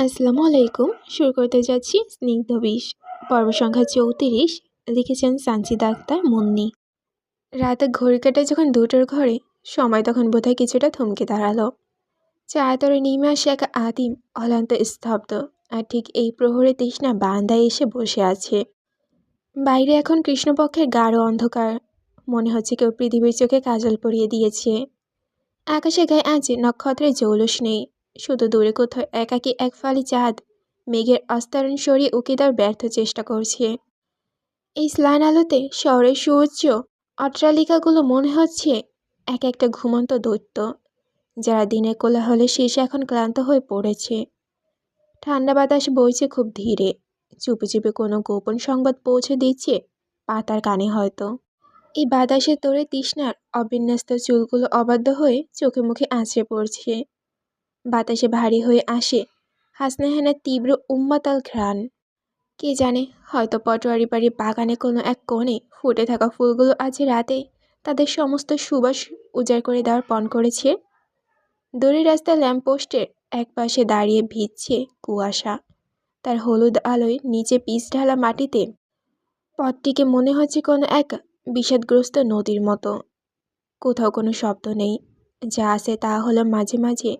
আসসালামু আলাইকুম। শুরু করতে যাচ্ছি স্নিগ্ধ বিষ। পর্ব সংখ্যা চৌত্রিশ, লিখেছেন সানজিদা আক্তার মুন্নি। রাতে ঘড়ি কাটায় যখন দুটোর ঘরে, সময় তখন বোধহয় কিছুটা থমকে দাঁড়াল। চারতরে নেমে আসে এক আদিম, অলান্ত স্তব্ধ, আর ঠিক এই প্রহরে তৃষ্ণা বান্দায় এসে বসে আছে। বাইরে এখন কৃষ্ণপক্ষের গাঢ় অন্ধকার, মনে হচ্ছে কেউ পৃথিবীর চোখে কাজল পরিয়ে দিয়েছে। আকাশে গায়ে আজ নক্ষত্রের জৌলস নেই। শুধু দূরে কোথাও একাকী এক ফালি চাঁদ, মেঘের আস্তরণ সরিয়ে উকি দেওয়ার ব্যর্থ চেষ্টা করছে। এই স্লান আলোতে শহরের সুউচ্চ অট্টালিকাগুলো মনে হচ্ছে এক একটা ঘুমন্ত দৈত্য, যারা দিনের কোলাহলে শেষে এখন ক্লান্ত হয়ে পড়েছে। ঠান্ডা বাতাস বইছে খুব ধীরে, চুপে চুপে কোনো গোপন সংবাদ পৌঁছে দিচ্ছে পাতার কানে হয়তো। এই বাতাসের তোরে তৃষ্ণার অবিন্যস্ত চুলগুলো অবাধ্য হয়ে চোখে মুখে আঁচড়ে পড়ছে। বাতাসে ভারী হয়ে আসে। হাসনাহেনের তীব্র উম্মাতাল ঘ্রাণ। কে জানে, হয়তো পটোয়ারি বাড়ির বাগানে কোনো এক কোণে ফুটে থাকা ফুলগুলো আজ রাতে তাদের সমস্ত সুবাস উজাড় করে দেওয়ার পণ করেছে। দড়ি রাস্তার ল্যাম্পপোস্টের এক পাশে দাঁড়িয়ে ভিজছে কুয়াশা। তার হলুদ আলোয় নিচে পিচ ঢালা মাটিতে পথটিকে মনে হচ্ছে কোনো এক বিষাদগ্রস্ত নদীর মতো। কোথাও কোনো শব্দ নেই। যা আছে তা হলো মাঝে মাঝে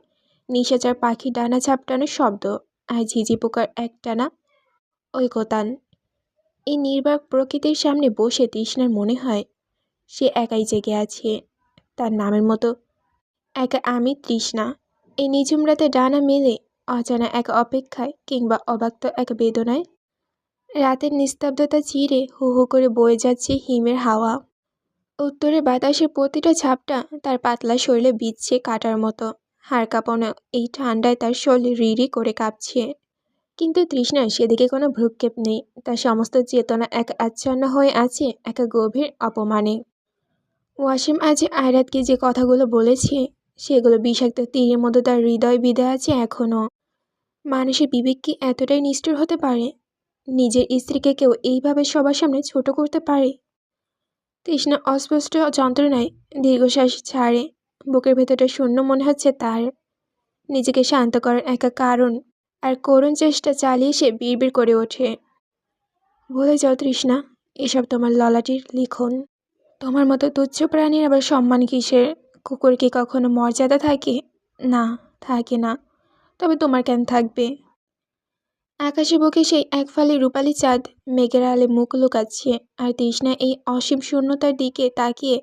নিশাচার পাখি ডানা ছাপটানোর শব্দ আর ঝিঝি পোকার একটানা ঐকতান। এই নির্বাক প্রকৃতির সামনে বসে তৃষ্ণার মনে হয়, সে একাই জেগে আছে। তার নামের মতো একা আমি তৃষ্ণা। এই নিঝুম রাতে ডানা মেলে অজানা এক অপেক্ষায় কিংবা অবাক্ত এক বেদনায়। রাতের নিস্তব্ধতা চিরে হু হু করে বয়ে যাচ্ছে হিমের হাওয়া। উত্তরে বাতাসের প্রতিটা ঝাপটা তার পাতলা শরীরে বিচ্ছে কাটার মতো। হাড় কাঁপানো এই ঠান্ডায় তার শরীর রিরি করে কাঁপছে। কিন্তু তৃষ্ণার সেদিকে কোনো ভ্রুক্ষেপ নেই। তার সমস্ত চেতনা এক আচ্ছন্ন হয়ে আছে, এক গভীর অপমানে। ওয়াসিম, আজ আয়রাতকে যে কথাগুলো বলেছে, সেগুলো বিষাক্ত তীরের মতো তার হৃদয় বিদে আছে এখনও মানুষের বিবেক কি এতটাই নিষ্ঠুর হতে পারে? নিজের স্ত্রীকে কেউ এইভাবে সবার সামনে ছোট করতে পারে? তৃষ্ণা অস্পষ্ট যন্ত্রণায় দীর্ঘশ্বাস ছাড়ে। বুকের ভেতরটা শূন্য মনে হচ্ছে তার। নিজেকে শান্ত করার একা কারণ আর করুণ চেষ্টা চালিয়ে সে বিড়বিড় করে ওঠে। ভুলে যাও তৃষ্ণা, এসব তোমার ললাটির লিখন। তোমার মতো তুচ্ছ প্রাণীর আবার সম্মান কিসের? কুকুর কি কখনো মর্যাদা থাকে? না থাকে না। তবে তোমার কেন থাকবে? আকাশে বুকে সেই এক ফালি রূপালি চাঁদ, মেঘের আলে মুখ লুকাচ্ছে আর তৃষ্ণা এই অসীম শূন্যতার দিকে তাকিয়ে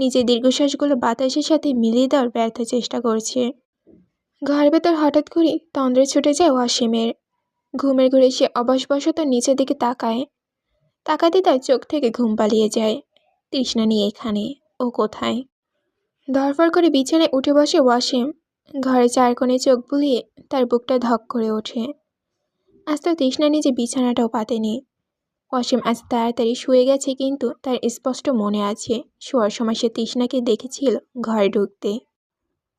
নিজের দীর্ঘশ্বাসগুলো বাতাসের সাথে মিলিয়ে দেওয়ার ব্যর্থ চেষ্টা করছে। ঘর ভেতর হঠাৎ করে তন্দ্রে ছুটে যায় ওয়াসিমের। ঘুমের ঘুরে সে অবশবশত নিচের দিকে তাকায়। তাকাতে তার চোখ থেকে ঘুম পালিয়ে যায়। তৃষ্ণা নিয়ে এখানে, ও কোথায়? ধরফর করে বিছানায় উঠে বসে ওয়াসিম। ঘরে চার কোণে চোখ বুলিয়ে তার বুকটা ধক করে ওঠে। আজ তো তৃষ্ণা নিজে বিছানাটাও পাতেনি। অসীম আজ তাড়াতাড়ি শুয়ে গেছে কিন্তু তার স্পষ্ট মনে আছে। শোয়ার সময় সে তৃষ্ণাকে দেখেছিল ঘরে ঢুকতে।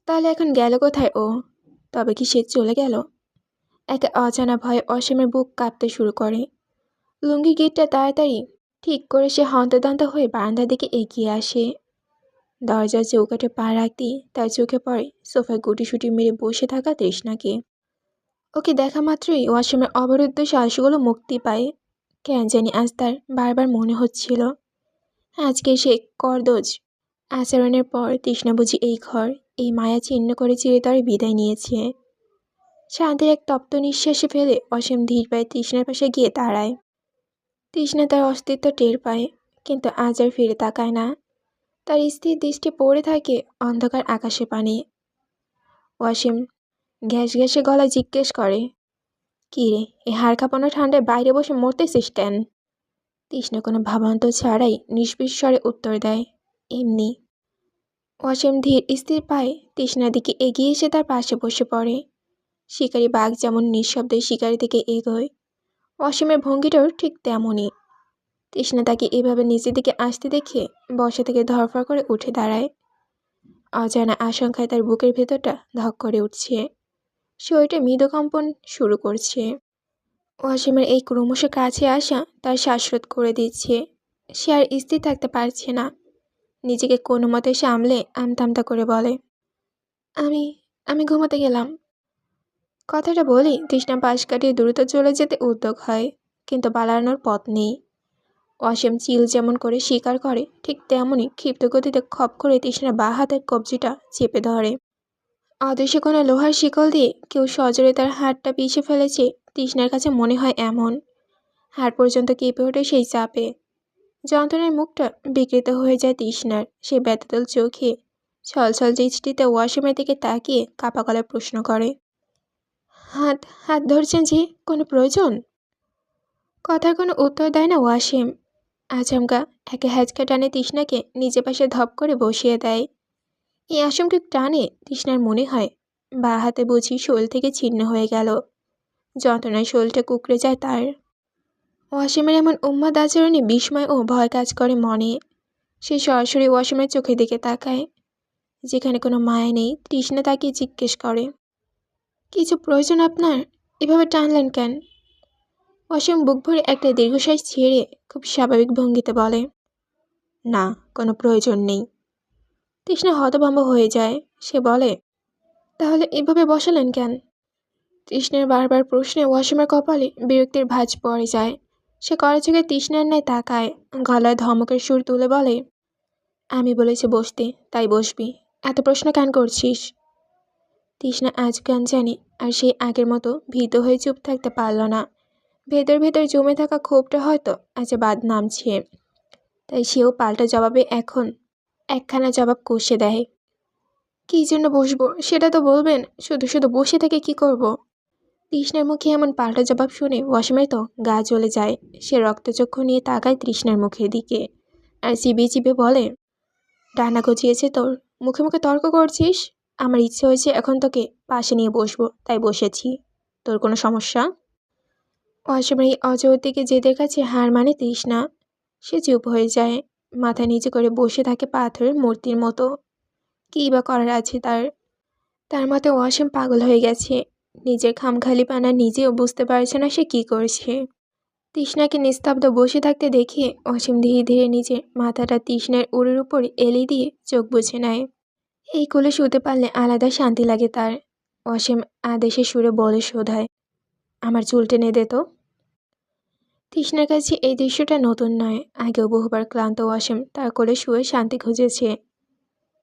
তাহলে এখন গেল কোথায় ও? তবে কি সে চলে গেল? এক অজানা ভয়ে অসীমের বুক কাঁপতে শুরু করে। লুঙ্গি গেটটা তাড়াতাড়ি ঠিক করে সে হন্তদন্ত হয়ে বারান্দার দিকে এগিয়ে আসে। দরজার চৌকাঠে পা রাখতেই তার চোখে পড়ে সোফায় গুটিসুটি মেরে বসে থাকা তৃষ্ণাকে। ওকে দেখা মাত্রই ওয়াসিমের অবরুদ্ধ শ্বাসগুলো মুক্তি পায়। কেন জানি আজ তার বারবার মনে হচ্ছিল। আজকে সে করদোজ। আচরণের পর তৃষ্ণা বুঝি এই ঘর, এই মায়া চিহ্ন করে চিরতরে বিদায় নিয়েছে। শান্তির এক তপ্ত নিঃশ্বাসে ফেলে অসীম ধীর পায়ে তৃষ্ণার পাশে গিয়ে দাঁড়ায়। তৃষ্ণা তার অস্তিত্ব টের পায়, কিন্তু আজ আর ফিরে তাকায় না। তার স্থির দৃষ্টি পড়ে থাকে অন্ধকার আকাশে পানে। ওয়াসিম গ্যাস গ্যাসে গলায় জিজ্ঞেস করে কী রে? এই হাড় কাঁপানো ঠান্ডায় বাইরে বসে মরতেছিস কেন? তৃষ্ণা কোনো ভাবান্ত ছাড়াই নিষ্বিস্বরে উত্তর দেয়, এমনি। অসীম ধীর স্থির পায়ে তৃষ্ণার দিকে এগিয়ে এসে তার পাশে বসে পড়ে। শিকারি বাঘ যেমন নিঃশব্দে শিকারি থেকে এগোয়, অসীমের ভঙ্গিটাও ঠিক তেমনই। তৃষ্ণা তাকে এভাবে নিচের দিকে আসতে দেখে বসা থেকে ধরফর করে উঠে দাঁড়ায়। অজানা আশঙ্কায় তার বুকের ভেতরটা ধক করে উঠছে। শরীরটা মৃদকম্পন শুরু করছে। ওয়াসিমের এই ক্রমশ কাছে আসা তার শ্বাসরোধ করে দিচ্ছে। সে আর স্থির থাকতে পারছে না। নিজেকে কোনো মতে সামলে আমতামতা করে বলে, আমি আমি ঘুমাতে গেলাম। কথাটা বলেই তৃষ্ণা পাশ কাটিয়ে দ্রুত চলে যেতে উদ্যোগ হয়, কিন্তু পালানোর পথ নেই। অসীম চিল যেমন করে শিকার করে, ঠিক তেমনই ক্ষিপ্ত গতিতে খপ করে তৃষ্ণার বা হাতের কবজিটা চেপে ধরে। অদৃশ্য কোনো লোহার শিকল দিয়ে কেউ সজোরে তার হাতটা পিষে ফেলেছে, তৃষ্ণার কাছে মনে হয় এমন। হাড় পর্যন্ত কেঁপে ওঠে সেই চাপে। যন্ত্রণার মুখটা বিকৃত হয়ে যায় তৃষ্ণার। সে ব্যথতল চোখে ছলছল দৃষ্টিতে ওয়াসিমের দিকে তাকিয়ে কাপা গলায় প্রশ্ন করে, হাত হাত ধরছেন যে, কোনো প্রয়োজন? কথার কোনো উত্তর দেয় না ওয়াসিম আচমকা একে হ্যাচকা টানে তৃষ্ণাকে নিজে পাশে ধপ করে বসিয়ে দেয়। এই আশঙ্কিক টানে তৃষ্ণার মনে হয়। বা হাতে বুঝি শোল থেকে ছিন্ন হয়ে গেল। যন্ত্রণায় শোলটা কুকড়ে যায় তার। ওয়াসিমের এমন উম্মাদ আচরণে বিস্ময় ও ভয় কাজ করে মনে। সে সরাসরি ওয়াসিমের চোখের দিকে তাকায়। যেখানে কোনো মায়া নেই, তৃষ্ণা তাকিয়ে জিজ্ঞেস করে। কিছু প্রয়োজন আপনার? এভাবে টানলেন কেন? অসীম বুক ভরে একটা দীর্ঘশ্বাস ছেড়ে খুব স্বাভাবিক ভঙ্গিতে বলে, না, কোনো প্রয়োজন নেই। তৃষ্ণা হতভম্ব হয়ে যায়। সে বলে, তাহলে এভাবে বসালেন কেন? তৃষ্ণের বারবার প্রশ্নে ওয়াসিমের কপালে বিরক্তির ভাঁজ পড়ে যায়। সে কড়া চোখে তৃষ্ণার ন্যায় তাকায়, গলায় ধমকের সুর তুলে বলে, আমি বলেছি বসতে, তাই বসবি। এত প্রশ্ন কেন করছিস? তৃষ্ণা আজ কেন জানি, আর সে আগের মতো ভীত হয়ে চুপ থাকতে পারল না। ভেতর ভেতর জমে থাকা ক্ষোভটা হয়তো আজ বাদ নামছে। তাই সেও পাল্টা জবাবে এখন একখানা জবাব কষে দেয়। কী জন্য বসবো? সেটা তো বলবেন। শুধু শুধু বসে থেকে কি করব। তৃষ্ণার মুখে এমন পাল্টা জবাব শুনে ওয়াসিমের তো গা জ্বলে যায়। সে রক্তচক্ষু নিয়ে তাকায় তৃষ্ণার মুখের দিকে। আর চিবিয়ে চিবিয়ে বলে, ডানা গজিয়েছে তোর। মুখে মুখে তর্ক করছিস? আমার ইচ্ছে হয়েছে এখন তোকে পাশে নিয়ে বসবো, তাই বসেছি। তোর কোনো সমস্যা? অসীমের এই অজয়ের দিকে যেদের কাছে হার মানে তৃষ্ণা। সে চুপ হয়ে যায়। মাথা নিচে করে বসে থাকে পাথরের মূর্তির মতো। কী বা করার আছে তার? তার মতে অসীম পাগল হয়ে গেছে। নিজের খামখালি পানা নিজেও বুঝতে পারছে না সে কী করছে। তৃষ্ণাকে নিস্তব্ধ বসে থাকতে দেখে অসীম ধীরে ধীরে নিজের মাথাটা তৃষ্ণার উড়ের উপর এলি দিয়ে চোখ বুঝে নেয়। এই কোলে শুতে পারলে আলাদা শান্তি লাগে তার। অসীম আদেশে সুরে বলে শোধায়, আমার চুল টেনে দে তো। তৃষ্ণার কাছে এই দৃশ্যটা নতুন নয়। আগেও বহুবার ক্লান্ত অসীম, তার কোলে শুয়ে শান্তি খুঁজেছে।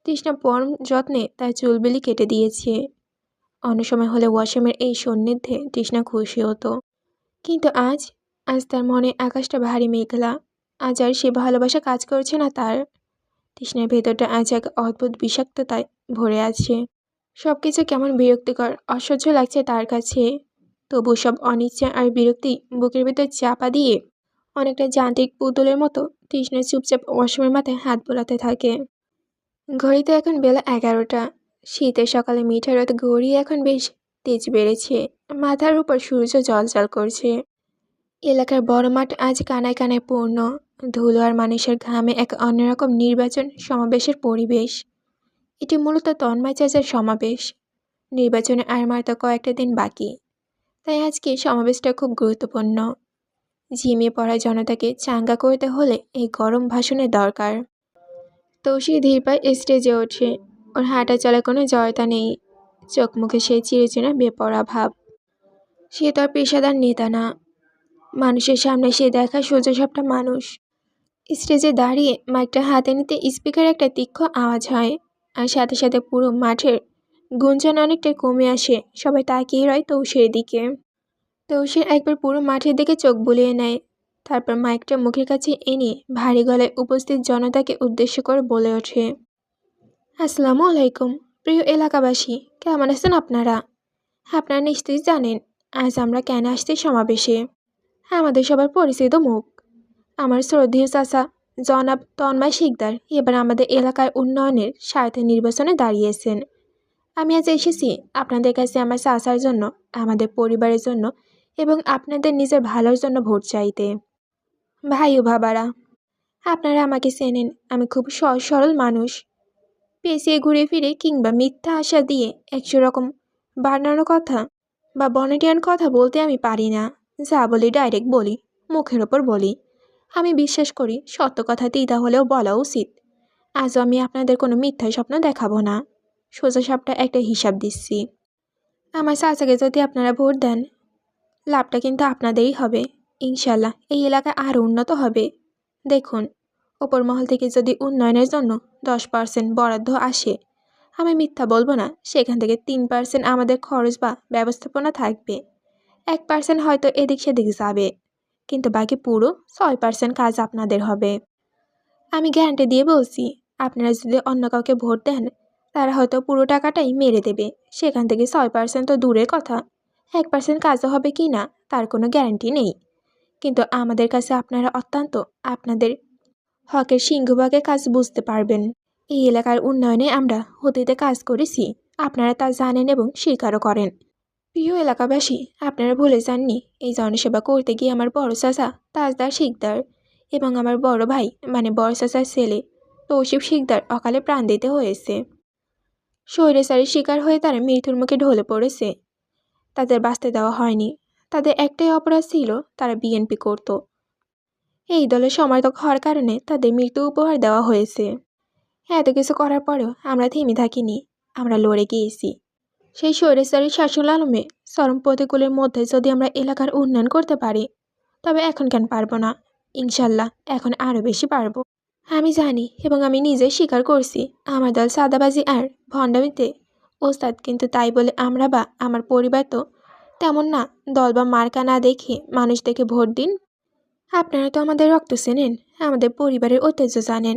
তৃষ্ণা পরম যত্নে তার চুলবেলি কেটে দিয়েছে। অন্য সময় হলে ওয়াসিমের এই সন্নিধ্যে তৃষ্ণা খুশি হতো। কিন্তু আজ আজ তার মনে আকাশটা ভারী মেঘলা। আজ আর সে ভালোবাসা কাজ করছে না তার। তৃষ্ণার ভেতরটা আজ এক অদ্ভুত বিষাক্ততায় ভরে আছে। সব কিছু কেমন বিরক্তিকর, অসহ্য লাগছে তার কাছে। তবু সব অনিচ্ছা আর বিরক্তি বুকের ভেতর চাপা দিয়ে অনেকটা যান্ত্রিক পুতুলের মতো তৃষ্ণ চুপচাপ অসমের মাথায় হাত বোলাতে থাকে। ঘড়িতে এখন বেলা এগারোটা। শীতের সকালে মিঠা রোদ গড়িয়ে এখন বেশ তেজ বেড়েছে। মাথার উপর সূর্য জল করছে। এলাকার বড় মাঠ আজ কানায় কানায় পূর্ণ। ধুলো আর মানুষের ঘামে এক অন্যরকম নির্বাচন সমাবেশের পরিবেশ। এটি মূলত তন্ময় চাচার সমাবেশ। নির্বাচনে আর মাত্র কয়েকটা দিন বাকি। তাই আজকে সমাবেশটা খুব গুরুত্বপূর্ণ। ঝিমিয়ে পড়া জনতাকে চাঙ্গা করতে হলে এই গরম ভাষণের দরকার। তৌসি ধীর পায় স্টেজে ওঠে। ওর হাঁটা চলা কোনো জয়তা নেই। চোখ মুখে সেই চিরচেনা বেপরা ভাব। সে তো আর পেশাদার নেতা না। মানুষের সামনে সে দেখা সোজা সবটা মানুষ। স্টেজে দাঁড়িয়ে মাইকটা হাতে নিতে স্পিকার একটা তীক্ষ্ণ আওয়াজ হয়। আর সাথে সাথে পুরো মাঠের গুঞ্জন অনেকটাই কমে আসে। সবাই তাকিয়ে রয় তৌসির দিকে। তৌসির একবার পুরো মাঠের দিকে চোখ বুলিয়ে নেয়। তারপর মাইকটা মুখের কাছে এনে ভারী গলায় উপস্থিত জনতাকে উদ্দেশ্য করে বলে ওঠে, আসসালামু আলাইকুম, প্রিয় এলাকাবাসী, কেমন আছেন আপনারা? আপনারা নিশ্চয়ই জানেন, আজ আমরা কেন আসছি সমাবেশে? আমাদের সবার পরিচিত মুখ। আমার শ্রদ্ধেয় চাচা, জনাব তন্ময় শিকদার, এবার আমাদের এলাকার উন্নয়নের স্বার্থে নির্বাচনে দাঁড়িয়েছেন। আমি আজ এসেছি আপনাদের কাছে আমার চাচার জন্য, আমাদের পরিবারের জন্য এবং আপনাদের নিজের ভালোর জন্য ভোট চাইতে। ভাই ও বাবারা, আপনারা আমাকে চেনেন, আমি খুব সহজ সরল মানুষ। পেঁচিয়ে ঘুরে ফিরে কিংবা মিথ্যা আশা দিয়ে একশো রকম বানানো কথা বা বনেটিয়ান কথা বলতে আমি পারি না। যা বলি ডাইরেক্ট বলি, মুখের ওপর বলি। আমি বিশ্বাস করি, সত্য কথা দিদা হলেও বলা উচিত। আজও আমি আপনাদের কোনো মিথ্যা স্বপ্ন দেখাবো না। সোজা সাপটা একটা হিসাব দিচ্ছি। আমার চাচাকে যদি আপনারা ভোট দেন, লাভটা কিন্তু আপনাদেরই হবে। ইনশাল্লাহ, এই এলাকা আরও উন্নত হবে। দেখুন ওপর মহল থেকে যদি উন্নয়নের জন্য দশ পার্সেন্ট বরাদ্দ আসে, আমি মিথ্যা বলব না, সেখান থেকে তিন পার্সেন্ট আমাদের খরচ বা ব্যবস্থাপনা থাকবে। এক পার্সেন্ট হয়তো এদিক সেদিক যাবে, কিন্তু বাকি পুরো ছয় পার্সেন্ট কাজ আপনাদের হবে। আমি গ্যারান্টি দিয়ে বলছি, আপনারা যদি অন্য কাউকে ভোট দেন তারা হয়তো পুরো টাকাটাই মেরে দেবে। সেখান থেকে ছয় পার্সেন্ট তো দূরের কথা। এক পার্সেন্ট কাজও হবে কি না, তার কোনো গ্যারান্টি নেই। কিন্তু আমাদের কাছে আপনারা অত্যন্ত, আপনাদের হকের সিংহভাগের কাজ বুঝতে পারবেন। এই এলাকার উন্নয়নে আমরা অতীতে কাজ করেছি, আপনারা তা জানেন এবং স্বীকারও করেন। প্রিয় এলাকাবাসী, আপনারা ভুলে যাননি, এই জনসেবা করতে গিয়ে আমার বড় চাচা তাজদার শিকদার এবং আমার বড় ভাই মানে বড় চাচার ছেলে, তৌসিফ শিকদার অকালে প্রাণ দিতে হয়েছে। স্বৈরাচারের শিকার হয়ে তারা মৃত্যুর মুখে ঢলে পড়েছে। তাদের বাঁচতে দেওয়া হয়নি। তাদের একটাই অপরাধ ছিল তারা বিএনপি করত। এই দলের সমর্থক হওয়ার কারণে তাদের মৃত্যু উপহার দেওয়া হয়েছে। এত কিছু করার পরেও আমরা থেমে থাকিনি। আমরা লড়ে গিয়েছি। সেই স্বৈরাচারী শাসন আলমে চরম প্রতিকূলের মধ্যে যদি আমরা এলাকার উন্নয়ন করতে পারি, তবে এখন কেন পারব না? ইনশাল্লাহ এখন আরও বেশি পারব। আমি জানি এবং আমি নিজে স্বীকার করছি, আমার দল সাদাবাজি আর ভণ্ডামিতে। ওস্তাদ, কিন্তু তাই বলে আমরা বা আমার পরিবার তো তেমন না, দল বা মার্কা না দেখে মানুষ দেখে ভোট দিন? আপনারা তো আমাদের রক্ত চেনেন, আমাদের পরিবারের ঐতিহ্য জানেন।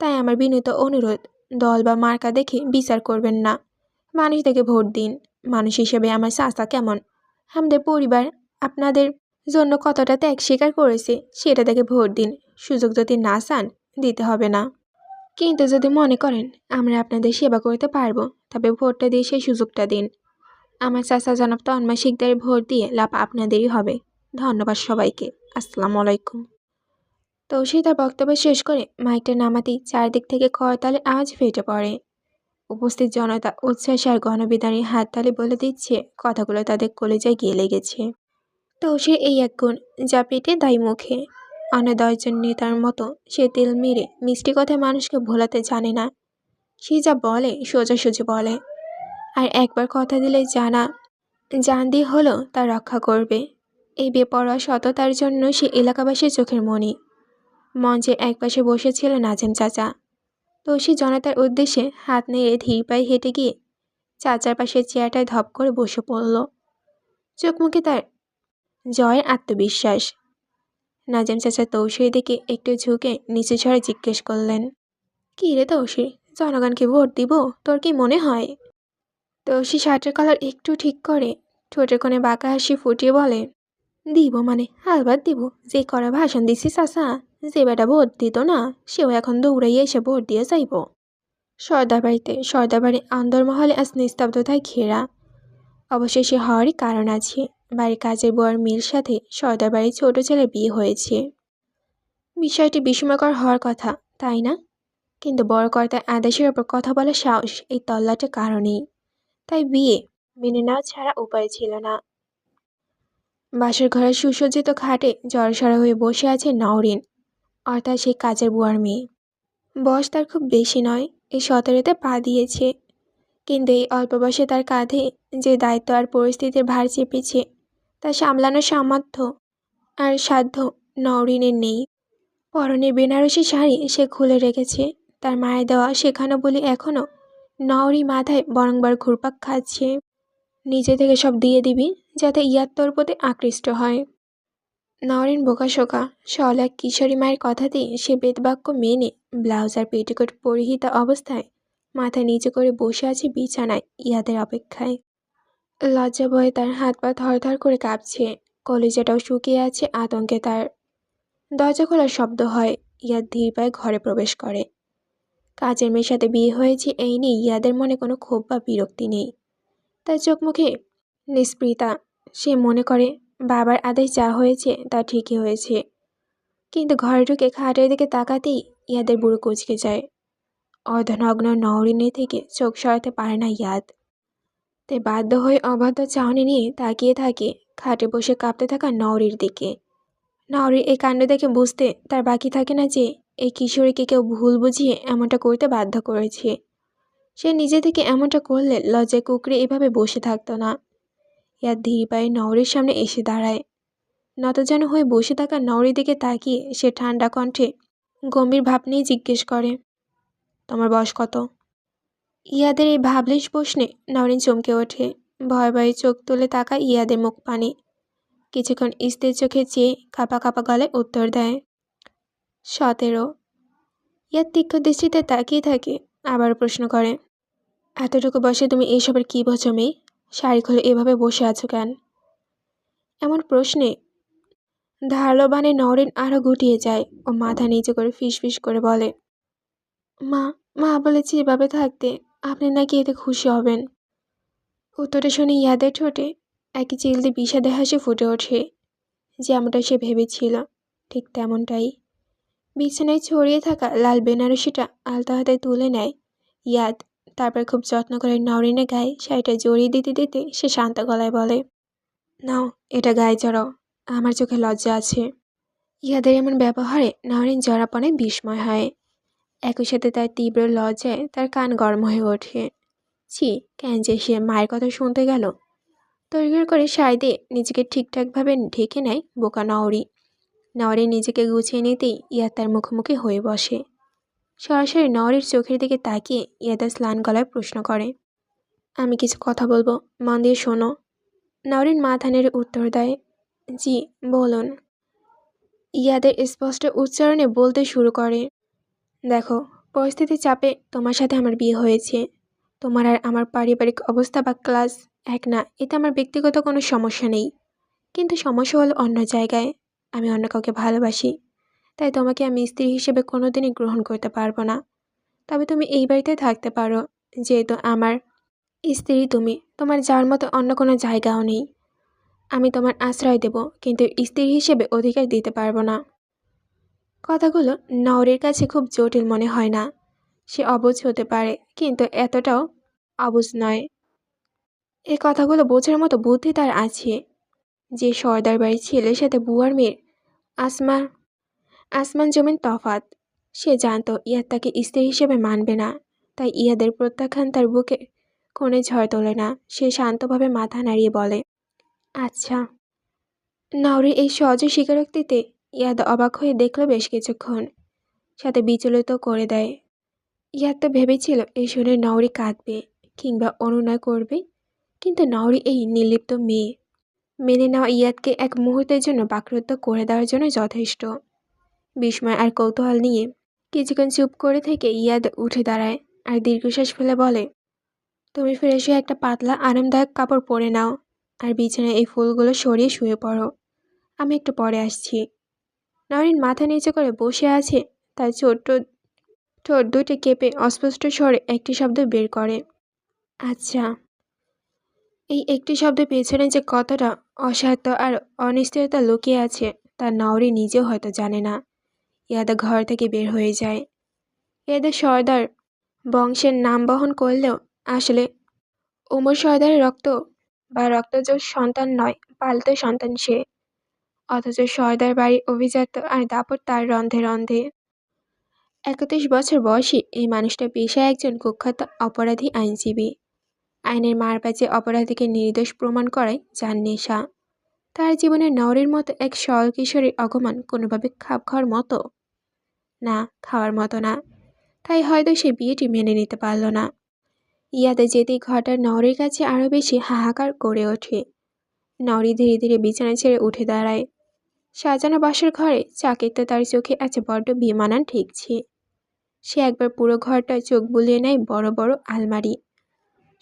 তাই আমার বিনীত অনুরোধ, দল বা মার্কা দেখে বিচার করবেন না। মানুষ দেখে ভোট দিন, মানুষ হিসেবে আমার চাষা কেমন? আমাদের পরিবার আপনাদের জন্য কতটা ত্যাগ স্বীকার করেছে, সেটা দেখে ভোট দিন। সুযোগ যদি না চান দিতে হবে না। কিন্তু যদি মনে করেন, আমরা আপনাদের সেবা করতে পারব, তবে ভোটটা দিয়ে সেই সুযোগটা দিন। আমার চাচা জনাব তন্ময় ভোট দিয়ে লাভ আপনাদেরই হবে। ধন্যবাদ সবাইকে। আসসালামু আলাইকুম। তো সে তার বক্তব্য শেষ করে মাইকটা নামাতেই চারদিক থেকে করতালের আওয়াজ ফেটে পড়ে। উপস্থিত জনতা উচ্ছ্বাস আর গণবিধানের হাততালি বলে দিচ্ছে, কথাগুলো তাদের কলেজায় গিয়ে লেগেছে। তো সে এই এক গুণ যা পেটে দায় মুখে। অন্য দশজন নেতার মতো সে তেল মেরে মিষ্টি কথায় মানুষকে ভোলাতে জানে না। সে যা বলে সোজাসুজি বলে। আর একবার কথা দিলে জানা জান দিয়ে হলো তা রক্ষা করবে। এই বেপরোয়া সততার জন্য সে এলাকাবাসীর চোখের মণি মঞ্চের একপাশে বসেছিল নাজেম চাচা। তো সে জনতার উদ্দেশ্যে হাত নেড়ে ধীর পায়ে হেঁটে গিয়ে চাচার পাশে চেয়ারটায় ধপ করে বসে পড়ল। চোখ মুখে তার জয়ের আত্মবিশ্বাস। নাজেম চাচা তৌসির দিকে একটু ঝুঁকে নিচু ঝড়ে জিজ্ঞেস করলেন, কী রে তৌসির জনগণকে ভোট দিব? তোর কি মনে হয়? তৌসি শার্টের কলার একটু ঠিক করে, ঠোঁটের কোণে বাঁকা হাসি ফুটিয়ে বলে, দিব মানে আলবাদ দিব। যে করা ভাষণ দিছি চাচা, যে বেটা ভোট দিত না, সেও এখন দৌড়াইয়ে এসে ভোট দিয়ে যাইব। সর্দার বাড়িতে সর্দার বাড়ি আন্দরমহলে আজ নিস্তব্ধতায় ঘেরা। অবশেষে হওয়ারই কারণ আছে। বাড়ির কাজের বুয়ার মেয়ের সাথে সর্দার বাড়ির ছোট ছেলের বিয়ে হয়েছে। বিষয়টি বিস্ময়কর হওয়ার কথা, তাই না? কিন্তু বড় কর্তার আদেশের ওপর কথা বলার সাহস এই তল্লাটের কারণেই। তাই বিয়ে মেনে নেওয়া ছাড়া উপায় ছিল না। বাসের ঘরের সুসজ্জিত খাটে জড়সড়া হয়ে বসে আছে নওরিন, অর্থাৎ সেই কাজের বুয়ার মেয়ে। বয়স তার খুব বেশি নয় এই সতেরোতে পা দিয়েছে। কিন্তু এই অল্প বয়সে তার কাঁধে যে দায়িত্ব আর পরিস্থিতির ভার চেপেছে তা সামলানোর সামর্থ্য আর সাধ্য নওরিনের নেই। পরনে বেনারসি শাড়ি সে খুলে রেখেছে। তার মায়ের দেওয়া শেখানো বলে এখনও নওরি মাথায় বরংবার ঘুরপাক খাচ্ছে। নিজে থেকে সব দিয়ে দিবি যাতে ইয়ার তোর প্রতি আকৃষ্ট হয়। নরেন বোকাশোকা সল এক কিশোরী মায়ের কথাতেই সে বেদবাক্য মেনে ব্লাউজ আর পেটিকোট পরিহিতা অবস্থায় মাথা নিচে করে বসে আছে বিছানায় ইয়াদের অপেক্ষায়। লজ্জা ভয়ে তার হাত পা থরথর করে কাঁপছে। কলেজাটাও শুকিয়ে আছে আতঙ্কে তার। দরজা খোলার শব্দ হয়। ইয়াদ ধীর পায়ে ঘরে প্রবেশ করে। কাজের মেয়ের সাথে বিয়ে হয়েছে, এই নিয়ে ইয়াদের মনে কোনো ক্ষোভ বা বিরক্তি নেই। তার চোখ মুখে নিষ্পৃতা সে মনে করে, বাবার আদেশ যা হয়েছে তা ঠিকই হয়েছে। কিন্তু ঘরে ঢুকে খাটের দিকে তাকাতেই ইয়াদের বুড়ো কুচকে যায়। অর্ধনগ্ন নওরিনের থেকে চোখ সরাতে পারে না ইয়াদ। তে বাধ্য হয়ে অবাধ্য চাহনি নিয়ে তাকিয়ে থাকে, খাটে বসে কাঁপতে থাকা নওরির দিকে। নওরির এই কাণ্ড দেখে বুঝতে তার বাকি থাকে না যে, এই কিশোরীকে কেউ ভুল বুঝিয়ে এমনটা করতে বাধ্য করেছে। সে নিজে থেকে এমনটা করলে লজ্জায় কুকড়ে এভাবে বসে থাকতো না। ইয়াদ ধীর পায়ে নওরির সামনে এসে দাঁড়ায়। নতজানু হয়ে বসে থাকা নওরির দিকে তাকিয়ে সে ঠান্ডা কণ্ঠে গম্ভীর ভাব নিয়ে জিজ্ঞেস করে, তোমার বয়স কত? ইয়াদের এই ভাবলিস প্রশ্নে নরেন চমকে ওঠে। ভয় ভয়ে চোখ তুলে তাকায় ইয়াদের মুখ পানে। কিছুক্ষণ স্থির চোখে চেয়ে কাপা কাপা গলায় উত্তর দেয়, সতেরো। ইয়ার তীক্ষ্ণ দৃষ্টিতে তাকিয়ে থাকে আবার প্রশ্ন করে, এতটুকু বসে তুমি এইসবের কী বোঝো মেয়ে? শাড়ি খুলে এভাবে বসে আছো কেন? এমন প্রশ্নে ধারালো বানে নরেন আরও গুটিয়ে যায় ও মাথা নিচু করে ফিস ফিস করে বলে, মা মা বলেছি এভাবে থাকতে আপনি নাকি এতে খুশি হবেন। উত্তরটা শুনে ইয়াদের ঠোঁটে একই চিলতে বিষাদে হাসি ফুটে ওঠে, যেমনটা সে ভেবেছিল, ঠিক তেমনটাই। বিছানায় ছড়িয়ে থাকা লাল বেনারসিটা আলতা হাতে তুলে নেয় ইয়াদ, তারপর খুব যত্ন করে নরিনের গায়ে শাড়িটা জড়িয়ে দিতে দিতে সে শান্ত গলায় বলে, নাও, এটা গায়ে জড়াও, আমার চোখে লজ্জা আছে। ইয়াদের এমন ব্যবহারে নরিন জড়াপনায় বিস্ময় হয়। একই সাথে তার তীব্র লজ্জায় তার কান গরম হয়ে ওঠে। ছি, কেন যে সে মায়ের কথা শুনতে গেল? তৈরি করে শাড়ি দিয়ে নিজেকে ঠিকঠাকভাবে ঢেকে নেয় বোকা নওরি নওরি নিজেকে গুছিয়ে নিতেই ইয়া তার মুখোমুখি হয়ে বসে। সরাসরি নওরির চোখের দিকে তাকিয়ে ইয়াদা স্নান গলায় প্রশ্ন করে, আমি কিছু কথা বলব, মন দিয়ে শোনো। নওরিন মাথানের উত্তর দেয়, জি, বলুন। ইয়াদের স্পষ্ট উচ্চারণে বলতে শুরু করে দেখো পরিস্থিতির চাপে তোমার সাথে আমার বিয়ে হয়েছে। তোমার আর আমার পারিবারিক অবস্থা বা ক্লাস এক না, এতে আমার ব্যক্তিগত কোনো সমস্যা নেই। কিন্তু সমস্যা হলো অন্য জায়গায়। আমি অন্য কাউকে ভালোবাসি। তাই তোমাকে আমি স্ত্রী হিসেবে কোনো দিনই গ্রহণ করতে পারব না। তবে তুমি এই বাড়িতে থাকতে পারো, যেহেতু আমার স্ত্রী তুমি। তোমার যাওয়ার মতো অন্য কোনো জায়গাও নেই। আমি তোমার আশ্রয় দেব, কিন্তু স্ত্রী হিসেবে অধিকার দিতে পারব না। কথাগুলো নওরের কাছে খুব জটিল মনে হয় না। সে অবুঝ হতে পারে, কিন্তু এতটাও অবুঝ নয়। এই কথাগুলো বোঝার মতো বুদ্ধি তার আছে। যে সর্দার বাড়ির ছেলের সাথে বুয়ার মেয়ের আসমা, আসমান জমিন তফাত সে জানত ইয়াদ তাকে স্ত্রী হিসেবে মানবে না, তাই ইয়াদের প্রত্যাখ্যান তার বুকে কোণে ঝড় তোলে না, সে শান্তভাবে মাথা নাড়িয়ে বলে আচ্ছা। নাউরির এই সহজ স্বীকারোক্তিতে ইয়াদ অবাক হয়ে দেখল বেশ কিছুক্ষণ। সাথে বিচলিত করে দেয় ইয়াদ তো ভেবেছিল এই শুনে নওরি কাঁদবে কিংবা অনুনয় করবে, কিন্তু নওরি এই নির্লিপ্ত মেয়ে। মেনে নেওয়া ইয়াদকে এক মুহূর্তের জন্য বাকরুদ্ধ করে দেওয়ার জন্য যথেষ্ট। বিস্ময় আর কৌতূহল নিয়ে কিছুক্ষণ চুপ করে থেকে ইয়াদ উঠে দাঁড়ায় আর দীর্ঘশ্বাস ফেলে বলে, তুমি ফিরে এসে একটা পাতলা আরামদায়ক কাপড় পরে নাও আর বিছানায় এই ফুলগুলো সরিয়ে শুয়ে পড়ো। আমি একটু পরে আসছি। নরিন মাথা নিচে করে বসে আছে। তার ছোট্ট, ঠোঁট দুটি কেঁপে অস্পষ্ট স্বরে একটি শব্দ বের করে। আচ্ছা। এই একটি শব্দের পেছনে যে কতটা অসাধ্য আর অনিশ্চয়তা লুকিয়ে আছে, তা নাওরি নিজেও হয়তো জানে না। ইয়াদা ঘর থেকে বের হয়ে যায়। ইয়াদা সর্দার বংশের নাম বহন করলেও আসলে উমর সর্দারের রক্ত বা রক্তজ সন্তান নয়, পালতো সন্তান সে। অথচ সর্দার বাড়ি অভিজাত আর দাপট তার রন্ধে রন্ধে। একত্রিশ বছর বয়সী এই মানুষটা পেশায় একজন কুখ্যাত অপরাধী আইনজীবী। আইনের মারপ্যাচে অপরাধীকে নির্দোষ প্রমাণ করায় যার নেশা। তার জীবনে নরের মতো এক সরল কিশোরীর অগমন কোনোভাবে খাপ খাওয়ার মতো? না, খাওয়ার মতো না। তাই হয়তো সে বিয়েটি মেনে নিতে পারল না। ইয়াদে যেতেই ঘরটার নরের কাছে আরও বেশি হাহাকার করে ওঠে। নরি ধীরে ধীরে বিছানা ছেড়ে উঠে দাঁড়ায়। সাজানো বাসার ঘরে চাকিতে তার চোখে আছে বড্ড বিমানান ঠেকছে। সে একবার পুরো ঘরটা চোখ বুলিয়ে নেয় বড় বড় আলমারি।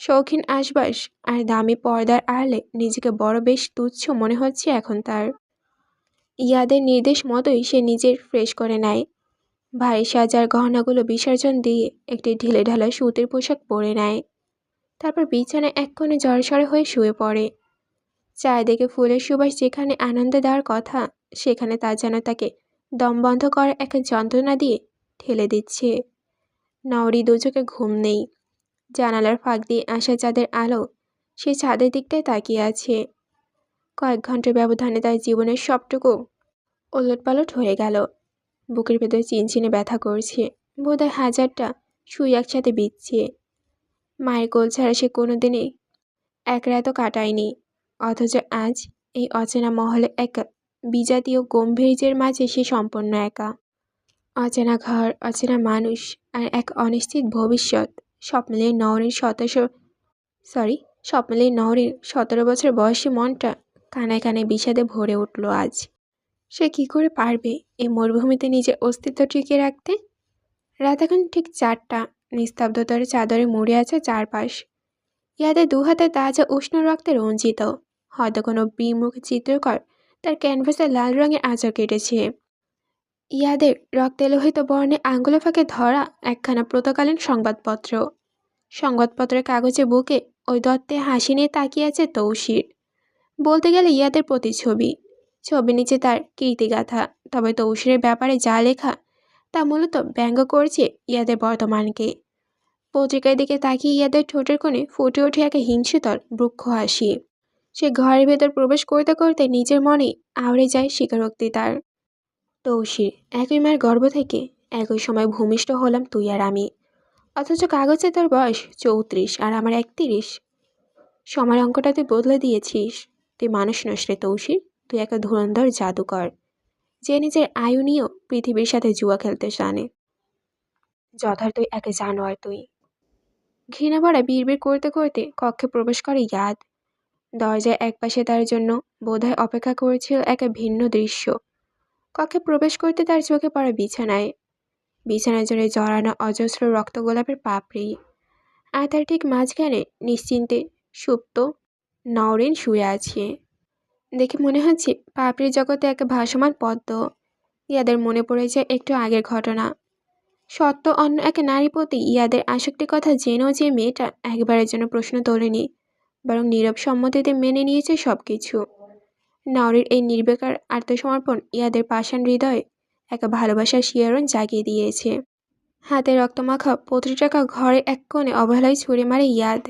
শৌখিন আশবাস আর দামি পর্দার আড়লে নিজেকে বড় বেশ তুচ্ছ মনে হচ্ছে এখন তার। ইয়াদের নির্দেশ মতোই সে নিজের ফ্রেশ করে নেয়। ভারী সাজার গহনাগুলো বিসর্জন দিয়ে একটি ঢিলে ঢালা সুতির পোশাক পরে নেয়। তারপর বিছানায় এক কোণে জড়সড় হয়ে শুয়ে পড়ে। চারিদিকে ফুলের সুবাস যেখানে আনন্দ দেওয়ার কথা, সেখানে তা যেন তাকে দম বন্ধ করার এক যন্ত্রণা দিয়ে ঠেলে দিচ্ছে। নওরি দুচোখে ঘুম নেই। জানালার ফাঁক দিয়ে আসা চাঁদের আলো সে ছাদের দিকটায় তাকিয়ে আছে। কয়েক ঘণ্টার ব্যবধানে তার জীবনের সবটুকু ওলটপালট হয়ে গেল। বুকের ভেতর চিনচিনে ব্যথা করছে। বোধহয় হাজারটা সুই একসাথে বিচ্ছে মায়ের কোল ছাড়া সে কোনো কোনোদিনই এক রাতও কাটায়নি। অথচ আজ এই অচেনা মহলে এক, বিজাতীয় গম্ভীর্যের মাঝে সে সম্পূর্ণ একা। অচেনা ঘর, অচেনা মানুষ আর এক অনিশ্চিত ভবিষ্যৎ। সব মিলিয়ে নওরির সতেরো সরি সব মিলিয়ে নওরির সতেরো বছর বয়সী মনটা কানায় কানায় বিষাদে ভরে উঠল আজ। সে কি করে পারবে এই মরুভূমিতে নিজের অস্তিত্ব টিকিয়ে রাখতে? রাত এখন ঠিক চারটা, নিস্তব্ধতার চাদরে মুড়ে আছে চারপাশ। ইয়াদের দু হাতে তাজা উষ্ণ রক্তে রঞ্জিত। হয়তো কোনো বিমুখ চিত্রকর, তার ক্যানভাসে লাল রঙের আঁচড় কেটেছে। ইয়াদের রক্তে লোহিত বর্ণে আঙ্গুলে ফাঁকে ধরা একখানা প্রতকালীন সংবাদপত্র। সংবাদপত্রের কাগজে বুকে ওই দত্তে হাসি নিয়ে তাকিয়ে আছে তৌসির বলতে গেলে ইয়াদের প্রতিছবি ছবি নিচে তার কীর্তিগাথা, তবে তৌসিরের ব্যাপারে যা লেখা, তা মূলত ব্যঙ্গ করছে ইয়াদের বর্তমানকে। পত্রিকার দিকে তাকিয়ে ইয়াদের ঠোঁটের কোণে ফুটে ওঠে এক হিংসুতল বৃক্ষ হাসি। সে ঘরের ভেতর প্রবেশ করতে করতে নিজের মনে আওড়ে যায় স্বীকারোক্তি তার। তৌসির, একই মায়ের গর্ভ থেকে একই সময় ভূমিষ্ঠ হলাম তুই আর আমি। অথচ কাগজে তোর বয়স চৌত্রিশ আর আমার একত্রিশ। সময় অঙ্কটা তুই বদলে দিয়েছিস। তুই মানুষ নস রে তৌসির, তুই একটা ধুরন্ধর জাদুকর, যে নিজের আয়ু নিয়েও পৃথিবীর সাথে জুয়া খেলতে জানে। যথার্থই একে জানোয়ার তুই। ঘৃণা ভরা বিড়বিড় করতে করতে কক্ষে প্রবেশ করে ইয়াদ। দরজায় একপাশে তার জন্য বোধহয় অপেক্ষা করেছিল এক ভিন্ন দৃশ্য। কক্ষে প্রবেশ করতে তার চোখে পড়ে বিছানায়। বিছানায় জুড়ে জড়ানো অজস্র রক্ত গোলাপের পাপড়ি। আর তার ঠিক মাঝখানে নিশ্চিন্তে সুপ্ত নওরিন শুয়ে আছে। দেখে মনে হচ্ছে পাপড়ির জগতে এক ভাসমান পদ্ম। ইয়াদের মনে পড়েছে একটু আগের ঘটনা। সত্য অন্য এক নারী প্রতি ইয়াদের আসক্তির কথা জেনেও যে মেয়েটা একবারের জন্য প্রশ্ন তোলেনি। বরং নীরব সম্মতিতে মেনে নিয়েছে সব কিছু নাওরির এই নির্বেকার আত্মসমর্পণ ইয়াদের পাষাণ হৃদয়ে এক ভালোবাসার শিয়ারণ জাগিয়ে দিয়েছে। হাতে রক্তমাখা পত্রি টাকা ঘরে এক কোণে অবহেলায় ছুঁড়ে মারে ইয়াদ।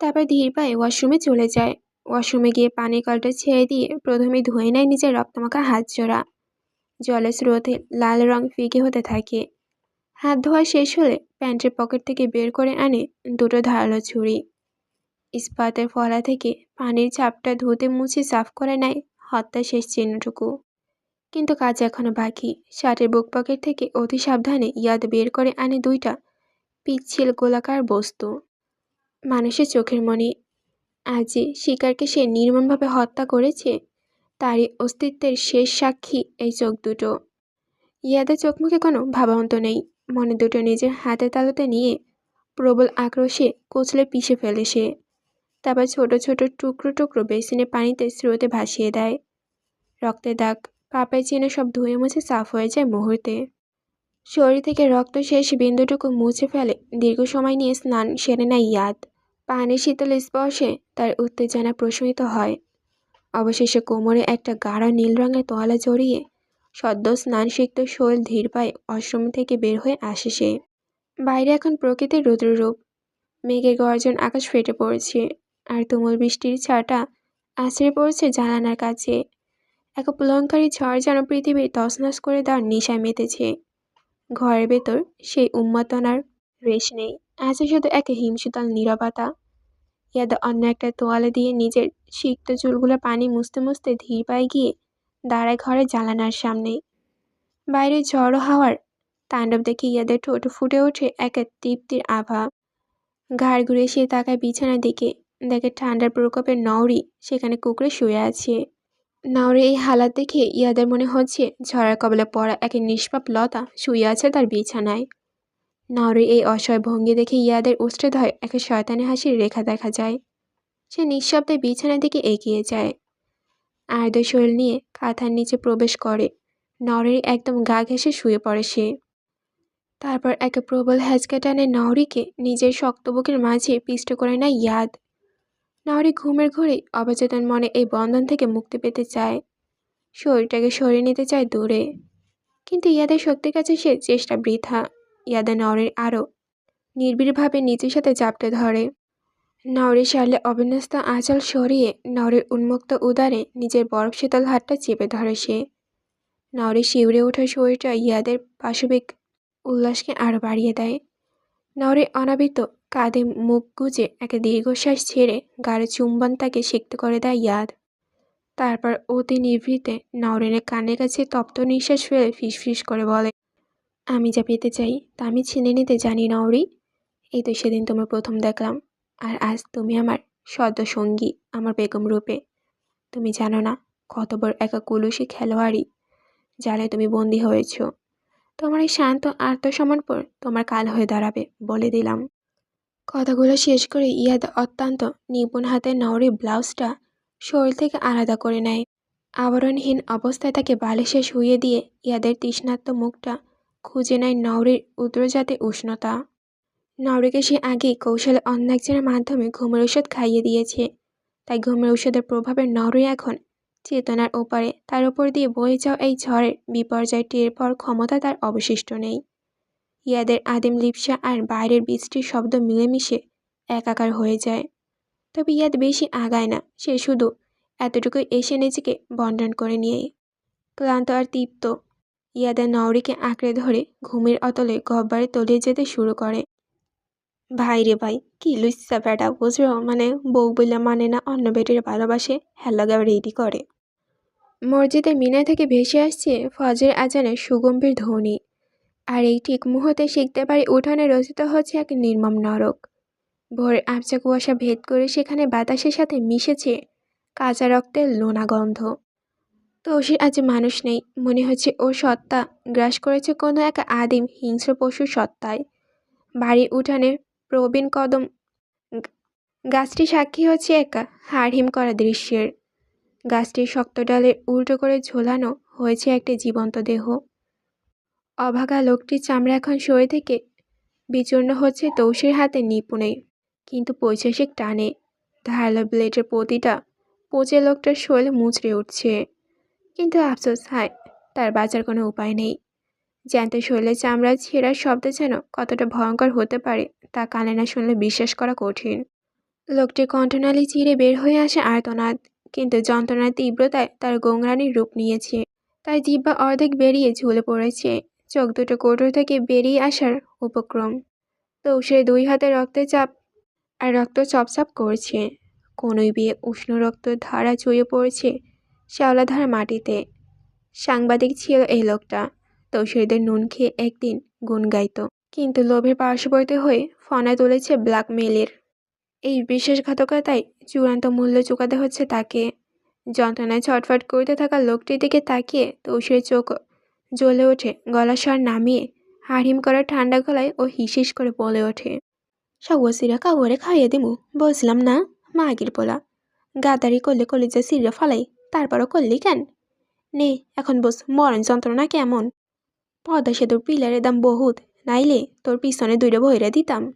তারপর ধীর পায়ে ওয়াশরুমে চলে যায়। ওয়াশরুমে গিয়ে পানির কলটা ছেড়ে দিয়ে প্রথমে ধুয়ে নেয় নিজের রক্তমাখা হাত জোড়া। জলের স্রোতে লাল রং ফিকে হতে থাকে। হাত ধোয়া শেষ হলে প্যান্টের পকেট থেকে বের করে আনে দুটো ধারালো ছুরি। ইস্পাতের ফলা থেকে পানির চাপটা ধুতে মুছে সাফ করে নেয় হত্যা শেষ চিহ্নটুকু। কিন্তু কাজ এখনও বাকি। শার্টের বুক পকেট থেকে অতি সাবধানে ইয়াদ বের করে আনে দুইটা পিচ্ছিল গোলাকার বস্তু। মানুষের চোখের মনে। আজ শিকারকে সে নির্মমভাবে হত্যা করেছে, তারই অস্তিত্বের শেষ সাক্ষী এই চোখ দুটো। ইয়াদের চোখ মুখে কোনো ভাবান্ত নেই। মনে দুটো নিজের হাতে তালুতে নিয়ে প্রবল আক্রোশে কোচলে পিষে ফেলে সে। তারপর ছোট ছোট টুকরো টুকরো বেসিনে পানিতে স্রোতে ভাসিয়ে দেয়। রক্তের দাগ পাপায় চিনে সব ধুয়ে মুছে সাফ হয়ে যায় মুহূর্তে। শরীর থেকে রক্ত শেষ বিন্দুটুকু মুছে ফেলে দীর্ঘ সময় নিয়ে স্নান সেরে নেয় ইয়াদ। পানির শীতল স্পর্শে তার উত্তেজনা প্রশমিত হয়। অবশেষে কোমরে একটা গাঢ় নীল রঙের তোয়ালা জড়িয়ে সদ্য স্নান সিক্ত শৈল ধীর পায়ে অশ্রম থেকে বের হয়ে আসে সে। বাইরে এখন প্রকৃতির রুদ্ররূপ। মেঘের গর্জন আকাশ ফেটে পড়ছে। আর তুমুল বৃষ্টির ছাটা আছড়ে পড়ছে জানানার কাছে। এক প্রলঙ্কারী ঝড় যেন পৃথিবীর তছনছ করে দেওয়ার নেশায় মেতেছে। ঘরের ভেতর সেই উন্মাতনার রেশ নেই, আছে শুধু এক হিমশীতল নীরবতা। ইয়াদা অন্য একটা তোয়ালে দিয়ে নিজের সিক্ত চুলগুলো পানি মুছতে মুছতে ধীর পায়ে গিয়ে দাঁড়ায় ঘরে জানানার সামনে। বাইরে ঝড়ো হাওয়ার তাণ্ডব দেখে ইয়াদের ঠোঁট ফুটে ওঠে এক তৃপ্তির আভা। ঘাড় ঘুরে সে তাকায় বিছানার দিকে। দেখে ঠান্ডার প্রকোপের নওরি সেখানে কুকুরে শুয়ে আছে। নাওরে এই হালাত দেখে ইয়াদের মনে হচ্ছে ঝড়ার কবলে পড়া এক নিষ্পাপ লতা শুয়ে আছে তার বিছানায়। নাওরের এই অসহায় ভঙ্গি দেখে ইয়াদের উষ্ট্রে ধয় এক শয়তানি হাসির রেখা দেখা যায়। সে নিঃশব্দে বিছানার দিকে এগিয়ে যায়। আর্দ শরীর নিয়ে কাঁথার নিচে প্রবেশ করে। নরের একদম গা ঘেঁষে শুয়ে পড়ে সে। তারপর এক প্রবল হ্যাচকা টানে নওরিকে নিজের শক্ত বুকের মাঝে পিষ্ট করে নেয় ইয়াদ। নাহরি ঘুমের ঘরে অবচেতন মনে এই বন্ধন থেকে মুক্তি পেতে চায়। শরীরটাকে সরিয়ে নিতে চায় দূরে। কিন্তু ইয়াদের শক্তির কাছে সে চেষ্টা বৃথা। ইয়াদা নরের আরও নির্বিড়ভাবে নিজের সাথে চাপটে ধরে। নরের শালে অবিন্যস্ত আঁচল সরিয়ে নরের উন্মুক্ত উদারে নিজের বরফ শীতল হাতটা চেপে ধরে সে। নরে শিউরে ওঠা শরীরটা ইয়াদের পাশবিক উল্লাসকে আরও বাড়িয়ে দেয়। নরে অনাবিত কাঁধে মুখ গুজে একটা দীর্ঘশ্বাস ছেড়ে গাড়ে চুম্বন তাকে সিক্ত করে দেয় ইয়াদ। তারপর অতি নিভৃতে নরেনের কানের কাছে তপ্ত নিঃশ্বাস ফেলে ফিসফিস করে বলে, আমি যা পেতে চাই তা আমি ছিনে নিতে জানি নওরি। এই তো সেদিন তোমার প্রথম দেখলাম, আর আজ তুমি আমার সদ্য সঙ্গী আমার বেগম রূপে। তুমি জানো না কত বড় একা কুলুসি খেলোয়াড়ই জালে তুমি বন্দি হয়েছ। তোমার এই শান্ত আত্মসমর্পণ তোমার কাল হয়ে দাঁড়াবে বলে দিলাম। কথাগুলো শেষ করে ইয়াদ অত্যন্ত নিপুণ হাতের নওরি ব্লাউজটা শরীর থেকে আলাদা করে নেয়। আবরণহীন অবস্থায় তাকে বালিশে শুয়ে দিয়ে ইয়াদের তৃষ্ণাত্ম মুখটা খুঁজে নেয় নওরির উদ্রজাতে উষ্ণতা। নওরিকে সে আগেই কৌশলে অন্য একজনের মাধ্যমে ঘুমের ওষুধ খাইয়ে দিয়েছে। তাই ঘুমের ওষুধের প্রভাবে নওরি এখন চেতনার ওপারে, তার উপর দিয়ে বয়ে যাওয়া এই ঝড়ের বিপর্যয় টের পাওয়ার ক্ষমতা তার অবশিষ্ট নেই। ইয়াদের আদিম লিপসা আর বাইরের বৃষ্টির শব্দ মিলেমিশে একাকার হয়ে যায়। তবে ইয়াদ বেশি আগায় না, সে শুধু এতটুকু এসে নিজেকে বন্টন করে নিয়ে ক্লান্ত আর তৃপ্ত। ইয়াদের নওরিকে আঁকড়ে ধরে ঘুমের অতলে গহ্বরে তলিয়ে যেতে শুরু করে। ভাই রে ভাই, কি লুচ্ছা বেটা বুঝলো মানে বউ বলে মানে না অন্য বেটির ভালোবাসে হ্যালোগা রেডি করে। মসজিদের মিনা থেকে ভেসে আসছে ফজের আজানের সুগম্ভীর ধ্বনি। আর এই ঠিক মুহূর্তে শিখতে পারি উঠানে রচিত হচ্ছে এক নির্মম নরক। ভোরের আবচা কুয়াশা ভেদ করে সেখানে বাতাসের সাথে মিশেছে কাঁচা রক্তের লোনা গন্ধ। তৌসির আজ মানুষ নেই, মনে হচ্ছে ওর সত্তা গ্রাস করেছে কোনো এক আদিম হিংস্র পশু সত্তায়। বাড়ির উঠানে প্রবীণ কদম গাছটি সাক্ষী হচ্ছে এক হাড়হিম করা দৃশ্যের। গাছটির শক্ত ডালে উল্টো করে ঝোলানো হয়েছে একটি জীবন্ত দেহ। অভাগা লোকটির চামড়া এখন সরে থেকে বিচূর্ণ হচ্ছে তৌসির হাতে নিপুণে, কিন্তু পৈশাসিক টানে। ধারালো ব্লেডের প্রতিটা পচে লোকটার শৈল মুচড়ে উঠছে। কিন্তু আফসোস, হায়, তার বাঁচার কোনো উপায় নেই। জ্যান্ত শৈলের চামড়া ছেঁড়ার শব্দ যেন কতটা ভয়ঙ্কর হতে পারে, তা কানে না শুনলে বিশ্বাস করা কঠিন। লোকটির কণ্ঠনালী চিরে বের হয়ে আসে আর্তনাদ, কিন্তু যন্ত্রণার তীব্রতায় তার গোংরানির রূপ নিয়েছে। তাই জিব্বা অর্ধেক বেরিয়ে ঝুলে পড়েছে। চোখ দুটো কোটর থেকে বেরিয়ে আসার উপক্রম। সে দুই হাতে রক্তের চাপ আর রক্ত চপচাপ করছে। কোনোই বিয়ে উষ্ণ রক্ত ধারা চুয়ে পড়ছে শ্যাওলাধার মাটিতে। সাংবাদিক ছিল এই লোকটা। তৌসিরদের নুন খেয়ে একদিন গুণ গাইত। কিন্তু লোভের পার্শ্ববর্তী হয়ে ফনায় তুলেছে ব্ল্যাকমেলের এই বিশ্বাসঘাতকতায় চূড়ান্ত মূল্য চুকাতে হচ্ছে তাকে। যন্ত্রণায় ছটফট করতে থাকা লোকটির দিকে তাকিয়ে তৌসির চোখ জ্বলে ওঠে, গলা স্বর নামিয়ে হাড়হিম করা ঠান্ডা গলায় ও হিসিস করে বলে ওঠে। সগসিরা কাউরে খাইয়ে দিমু, বলছিলাম না মাগির পোলা। গাদারি করলে কলিজা সিরে ফালাই, তারপরও করলি কেন? নে, এখন বস, মরণ যন্ত্রণা কেমন? পদ্মা সেতুর পিলারের দাম বহুত, নাইলে তোর পিছনে দুইটা বইরা দিতাম।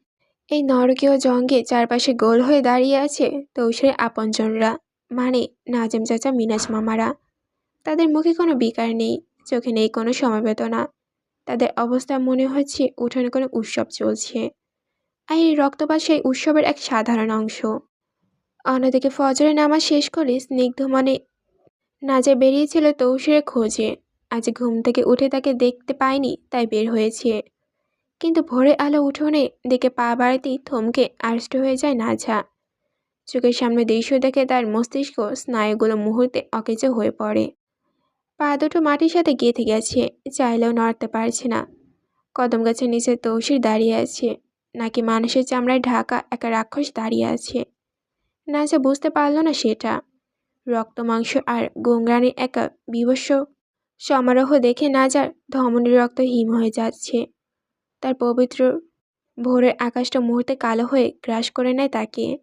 এই নরকীয় জঙ্গে চারপাশে গোল হয়ে দাঁড়িয়ে আছে তৌসের আপনজনরা মানে নাজেম চাচা, মিনাজ মামারা। তাদের মুখে কোনো বিকার নেই। চোখে নেই, কোনো সমবেদনা তাদের অবস্থা মনে হচ্ছে উঠোনে কোনো উৎসব চলছে। আর এই রক্তপাত সেই উৎসবের এক সাধারণ অংশ। অন্যদিকে ফজরে নামা শেষ করে স্নিগ্ধ মনে নাজে বেরিয়েছিল তৌসিরের খোঁজে, আজ ঘুম থেকে উঠে তাকে দেখতে পায়নি তাই বের হয়েছে। কিন্তু ভোরে আলো উঠোনে দেখে পা বাড়াতেই থমকে আড়ষ্ট হয়ে যায় নাঝা চোখের সামনে দৃশ্য দেখে তার মস্তিষ্ক স্নায়ুগুলো মুহূর্তে অকেজ হয়ে পড়ে। পা দুটো মাটির সাথে গেঁথে গেছে, চাইলেও নড়তে পারছে না। কদম গাছের নিচে তৌসির দাঁড়িয়ে আছে, নাকি মানুষের চামড়ায় ঢাকা একটা রাক্ষস দাঁড়িয়ে আছে? নাচা বুঝতে পারল না সেটা। রক্ত, মাংস আর গোংরানির একা বিভস্য সমারোহ দেখে নাজার ধমনির রক্ত হিম হয়ে যাচ্ছে। তার পবিত্র ভোরের আকাশটা মুহূর্তে কালো হয়ে গ্রাস করে নেয় তাকে।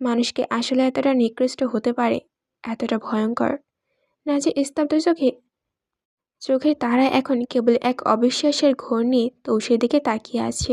মানুষকে আসলে এতটা নিকৃষ্ট হতে পারে, এতটা ভয়ঙ্কর। নাজে স্তব্ধ চোখে চোখের তারা এখন কেবল এক অবিশ্বাসের ঘর নিয়ে তৌষের দিকে তাকিয়ে আছে।